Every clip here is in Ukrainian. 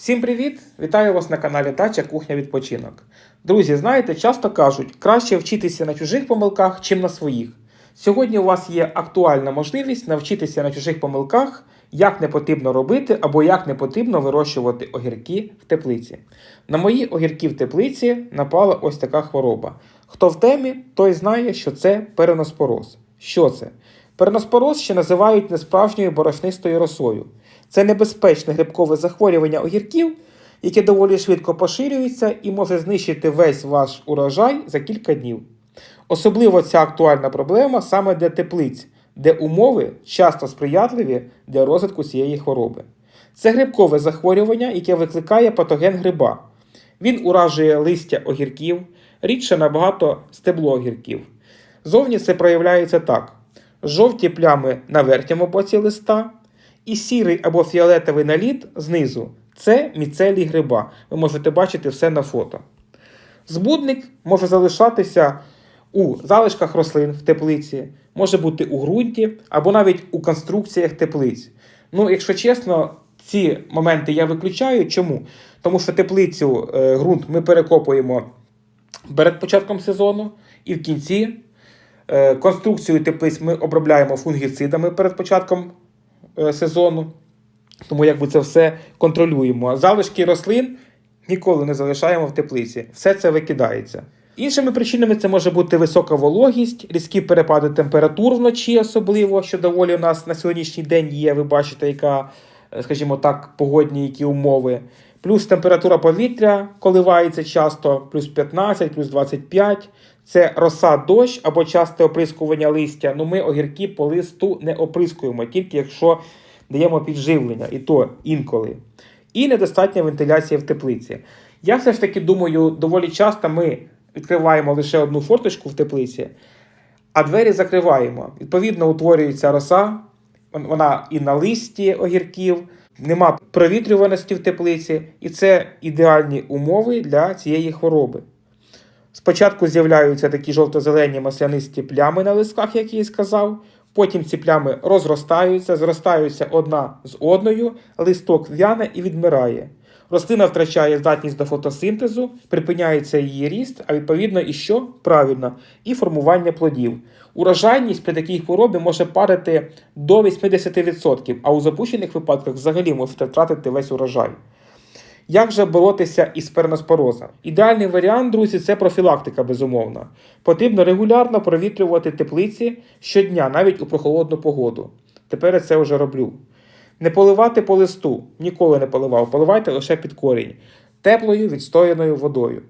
Всім привіт! Вітаю вас на каналі Дача Кухня Відпочинок. Друзі, знаєте, часто кажуть, краще вчитися на чужих помилках, чим на своїх. Сьогодні у вас є актуальна можливість навчитися на чужих помилках, як не потрібно робити або як не потрібно вирощувати огірки в теплиці. На мої огірки в теплиці напала ось така хвороба. Хто в темі, той знає, що це переноспороз. Що це? Переноспороз ще називають несправжньою борошнистою росою. Це небезпечне грибкове захворювання огірків, яке доволі швидко поширюється і може знищити весь ваш урожай за кілька днів. Особливо ця актуальна проблема саме для теплиць, де умови часто сприятливі для розвитку цієї хвороби. Це грибкове захворювання, яке викликає патоген гриба. Він уражує листя огірків, рідше набагато стебло огірків. Зовні це проявляється так: жовті плями на верхньому боці листа і сірий або фіолетовий наліт знизу це міцелій гриба. Ви можете бачити все на фото. Збудник може залишатися у залишках рослин в теплиці, може бути у ґрунті або навіть у конструкціях теплиць. Ну, якщо чесно, ці моменти я виключаю. Чому? Тому що теплицю е, ґрунт ми перекопуємо перед початком сезону і в кінці. Е, Конструкцію теплиць ми обробляємо фунгіцидами перед початком е, сезону. Тому якби це все контролюємо. Залишки рослин ніколи не залишаємо в теплиці. Все це викидається. Іншими причинами це може бути висока вологість, різкі перепади температур вночі, особливо, що доволі у нас на сьогоднішній день є. Ви бачите, яка, е, скажімо так, погодні які умови. Плюс температура повітря коливається часто, плюс 15, плюс 25. Це роса дощ або часте оприскування листя. Ну ми огірки по листу не оприскуємо, тільки якщо даємо підживлення, і то інколи. І недостатня вентиляція в теплиці. Я все ж таки думаю, доволі часто ми відкриваємо лише одну форточку в теплиці, а двері закриваємо. Відповідно, утворюється роса, вона і на листі огірків, нема провітрюваності в теплиці, і це ідеальні умови для цієї хвороби. Спочатку з'являються такі жовто-зелені маслянисті плями на листках, як я і сказав. Потім ці плями розростаються, зростаються одна з одною, листок в'яне і відмирає. Рослина втрачає здатність до фотосинтезу, припиняється її ріст, а відповідно і що? Правильно, і формування плодів. Урожайність при такій хворобі може падати до 80%, а у запущених випадках взагалі можете втратити весь урожай. Як же боротися із переноспорозом? Ідеальний варіант, друзі, це профілактика, безумовно. Потрібно регулярно провітрювати теплиці щодня, навіть у прохолодну погоду. Тепер я це вже роблю. Не поливати по листу, ніколи не поливав, поливайте лише під корінь, теплою відстояною водою.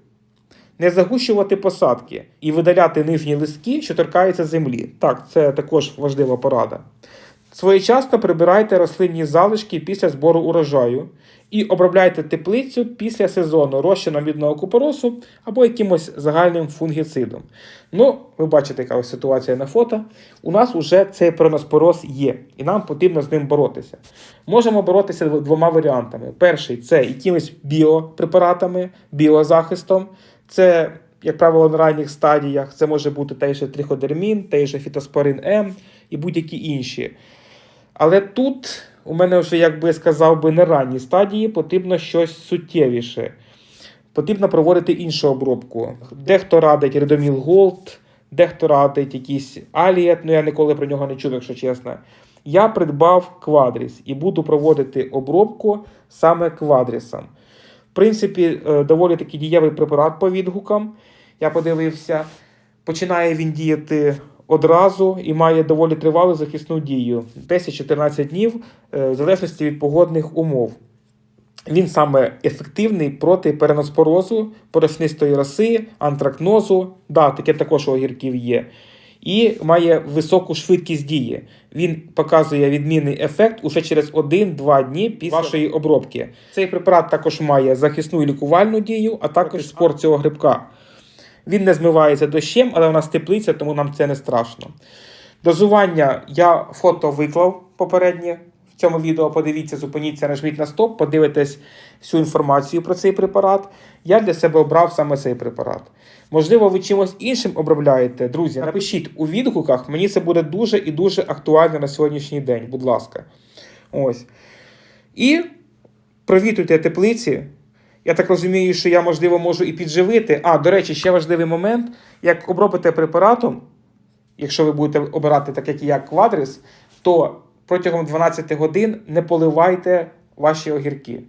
Не загущувати посадки і видаляти нижні листки, що торкаються землі. Так, це також важлива порада. Своєчасно прибирайте рослинні залишки після збору урожаю і обробляйте теплицю після сезону розчином мідного купоросу або якимось загальним фунгіцидом. Ну, ви бачите, яка ось ситуація на фото. У нас вже цей проноспороз є, і нам потрібно з ним боротися. Можемо боротися двома варіантами. Перший це якимись біопрепаратами, біозахистом. Це, як правило, на ранніх стадіях це може бути той же триходермін, той же фітоспорин М і будь-які інші. Але тут у мене вже, як би сказав би, на ранній стадії потрібно щось суттєвіше. Потрібно проводити іншу обробку. Дехто радить Redomil Gold, дехто радить якийсь Аліет, ну я ніколи про нього не чув, якщо чесно. Я придбав квадріс і буду проводити обробку саме квадрісом. В принципі, е, доволі таки дієвий препарат по відгукам. Я подивився. Починає він діяти одразу і має доволі тривалу захисну дію 10-14 днів, е, в залежності від погодних умов. Він саме ефективний проти переноспорозу, порошнистої роси, антракнозу. Да, таке також у огірків є. І має високу швидкість дії. Він показує відмінний ефект уже через 1-2 дні після вашої обробки. Цей препарат також має захисну і лікувальну дію, а також спор цього грибка. Він не змивається дощем, але у нас теплиця, тому нам це не страшно. Дозування я фото виклав попереднє в цьому відео. Подивіться, зупиніться, нажміть на стоп, подивитесь всю інформацію про цей препарат. Я для себе обрав саме цей препарат. Можливо, ви чимось іншим обробляєте. Друзі, напишіть у відгуках, мені це буде дуже і дуже актуально на сьогоднішній день, будь ласка. Ось. І провітрюйте теплиці. Я так розумію, що я, можливо, можу і підживити. А, до речі, ще важливий момент: як обробите препаратом, якщо ви будете обирати, так як і я, квадрис, то протягом 12 годин не поливайте ваші огірки.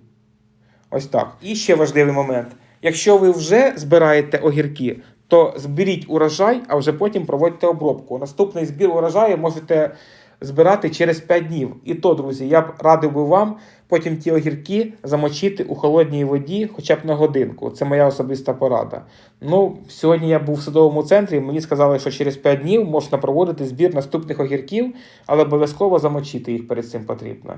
Ось так. І ще важливий момент. Якщо ви вже збираєте огірки, то зберіть урожай, а вже потім проводьте обробку. Наступний збір урожаю можете збирати через 5 днів. І то, друзі, я б радив би вам потім ті огірки замочити у холодній воді хоча б на годинку. Це моя особиста порада. Ну, сьогодні я був в садовому центрі, мені сказали, що через 5 днів можна проводити збір наступних огірків, але обов'язково замочити їх перед цим потрібно.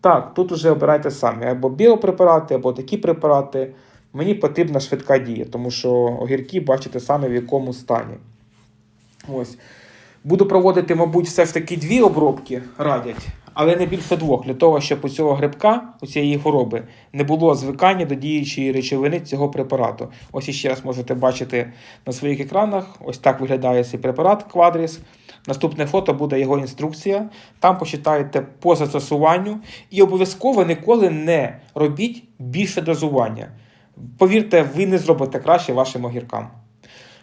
Так, тут уже обирайте самі або біопрепарати, або такі препарати. Мені потрібна швидка дія, тому що огірки бачите самі в якому стані. Ось. Буду проводити, мабуть, все ж таки дві обробки радять, але не більше двох, для того, щоб у цього грибка, у цієї хвороби, не було звикання до діючої речовини цього препарату. Ось іще раз можете бачити на своїх екранах. Ось так виглядає цей препарат Quadris. Наступне фото буде його інструкція. Там почитаєте по застосуванню. І обов'язково ніколи не робіть більше дозування. Повірте, ви не зробите краще вашим огіркам.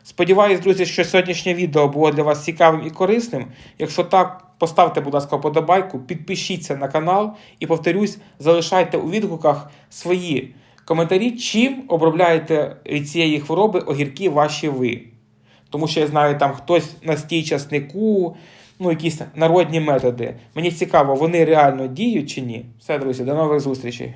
Сподіваюсь, друзі, що сьогоднішнє відео було для вас цікавим і корисним. Якщо так, поставте, будь ласка, вподобайку, підпишіться на канал і повторюсь, залишайте у відгуках свої коментарі, чим обробляєте від цієї хвороби огірки ваші ви. Тому що я знаю, там хтось настій часнику, ну, якісь народні методи. Мені цікаво, вони реально діють чи ні. Все, друзі, до нових зустрічей.